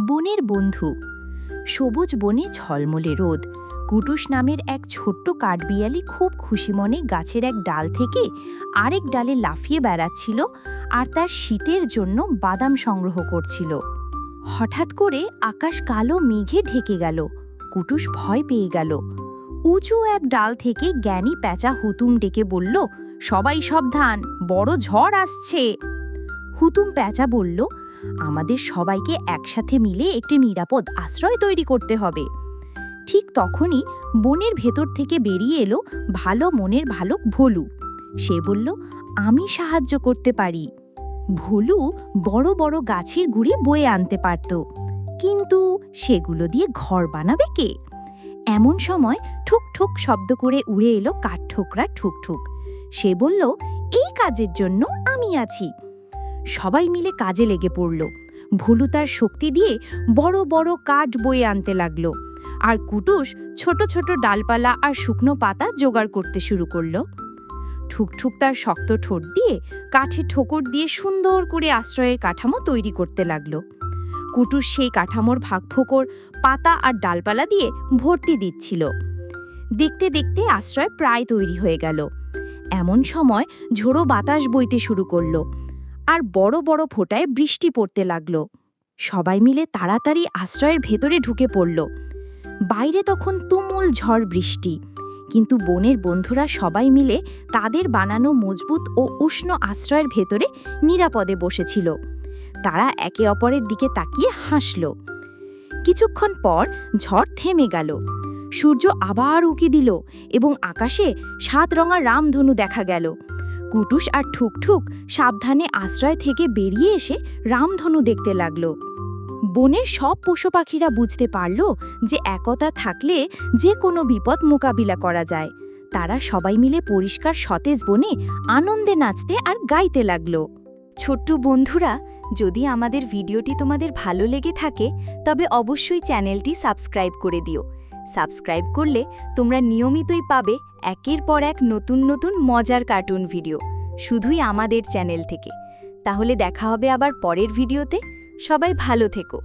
বনের বন্ধু। সবুজ বনে ঝলমলে রোদ। কুটুস নামের এক ছোট্ট কাঠবিয়ালি খুব খুশি মনে গাছের এক ডাল থেকে আরেক ডালে লাফিয়ে বেড়াচ্ছিল আর তার শীতের জন্য বাদাম সংগ্রহ করছিল। হঠাৎ করে আকাশ কালো মেঘে ঢেকে গেল। কুটুস ভয় পেয়ে গেল। উঁচু এক ডাল থেকে জ্ঞানী প্যাঁচা হুতুম ডেকে বলল, সবাই সাবধান, বড় ঝড় আসছে। হুতুম প্যাঁচা বলল আমাদের সবাইকে একসাথে মিলে একটি নিরাপদ আশ্রয় তৈরি করতে হবে। ঠিক তখনই বনের ভেতর থেকে বেরিয়ে এলো ভালো মনের ভালুক ভোলু। সে বলল, আমি সাহায্য করতে পারি। ভোলু বড় বড় গাছের গুড়ি বয়ে আনতে পারত। কিন্তু সেগুলো দিয়ে ঘর বানাবে কে? এমন সময় ঠুক ঠুক শব্দ করে উড়ে এলো কাঠঠোকরা ঠুক ঠুক সে বলল, এই কাজের জন্য আমি আছি। সবাই মিলে কাজে লেগে পড়ল। ভুলু তার শক্তি দিয়ে বড় বড় কাঠ বয়ে আনতে লাগল। আর কুটুস ছোট ছোট ডালপালা আর শুকনো পাতা জোগাড় করতে শুরু করল। ঠুকঠুক তার শক্ত ঠোঁট দিয়ে কাঠে ঠোকর দিয়ে সুন্দর করে আশ্রয়ের কাঠামো তৈরি করতে লাগল। কুটুস সেই কাঠামোর ভাগফোকর, পাতা আর ডালপালা দিয়ে ভর্তি দিচ্ছিল। দেখতে দেখতে আশ্রয় প্রায় তৈরি হয়ে গেল। এমন সময় ঝোড়ো বাতাস বইতে শুরু করল। আর বড় বড় ফোঁটায় বৃষ্টি পড়তে লাগল। সবাই মিলে তাড়াতাড়ি আশ্রয়ের ভেতরে ঢুকে পড়ল। বাইরে তখন তুমুল ঝড় বৃষ্টি। কিন্তু বনের বন্ধুরা সবাই মিলে তাদের বানানো মজবুত ও উষ্ণ আশ্রয়ের ভেতরে নিরাপদে বসেছিল। তারা একে অপরের দিকে তাকিয়ে হাসল। কিছুক্ষণ পর ঝড় থেমে গেল। সূর্য আবার উকি দিল এবং আকাশে সাত রঙা রামধনু দেখা গেল। কুটুস আর ঠুকঠুক সাবধানে আশ্রয় থেকে বেরিয়ে এসে রামধনু দেখতে লাগল। বনের সব পশু পাখিরা বুঝতে পারল যে একতা থাকলে যে কোনো বিপদ মোকাবিলা করা যায়। তারা সবাই মিলে পরিষ্কার সতেজ বনে আনন্দে নাচতে আর গাইতে লাগল। ছোট্ট বন্ধুরা, যদি আমাদের ভিডিওটি তোমাদের ভালো লেগে থাকে, তবে অবশ্যই চ্যানেলটি সাবস্ক্রাইব করে দিও। সাবস্ক্রাইব করলে তোমরা নিয়মিতই পাবে একের পর এক নতুন নতুন মজার কার্টুন ভিডিও। শুধুই আমাদের চ্যানেল থেকে। তাহলে দেখা হবে আবার পরের ভিডিওতে। সবাই ভালো থেকো।